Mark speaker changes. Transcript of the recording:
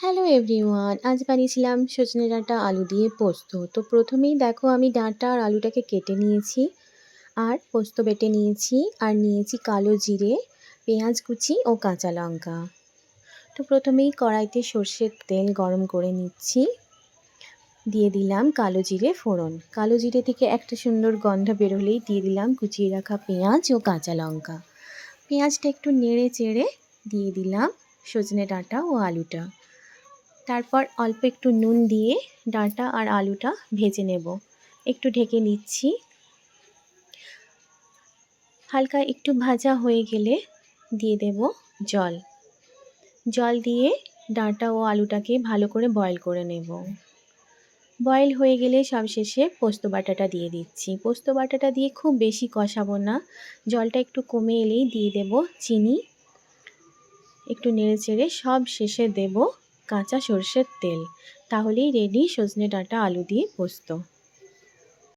Speaker 1: Hello everyone আজ বানিয়েছিলাম সজনে ডাঁটা আলু দিয়ে পোস্ত। তো প্রথমেই দেখো আমি ডাঁটা আর আলুটাকে কেটে নিয়েছি, আর পোস্ত বেটে নিয়েছি, আর নিয়েছি কালো জিরে, পেঁয়াজ কুচি ও কাঁচা লঙ্কা। তো প্রথমেই কড়াইতে সর্ষের তেল গরম করে নিচ্ছি। দিয়ে দিলাম কালো জিরে ফোড়ন। কালো জিরে থেকে একটা সুন্দর গন্ধ বেরোলেই দিয়ে দিলাম কুচিয়ে রাখা পেঁয়াজ ও কাঁচা লঙ্কা। পেঁয়াজটা একটু নেড়ে চেড়ে দিয়ে দিলাম সজনে ডাঁটা ও আলুটা। তারপর অল্প একটু নুন দিয়ে ডাঁটা আর আলুটা ভেজে নেব। একটু ঢেকে নিচ্ছি। হালকা একটু ভাজা হয়ে গেলে দিয়ে দেব জল। জল দিয়ে ডাঁটা ও আলুটাকে ভালো করে বয়ল করে নেব। বয়েল হয়ে গেলে সবশেষে পোস্ত বাটাটা দিয়ে দিচ্ছি। পোস্ত বাটাটা দিয়ে খুব বেশি কষাবো না। জলটা একটু কমে এলেই দিয়ে দেব চিনি। একটু নেড়ে চেড়ে সব শেষে দেব কাঁচা সর্ষের তেল। তাহলেই রেডি সজনে ডাঁটা আলু দিয়ে পোস্ত।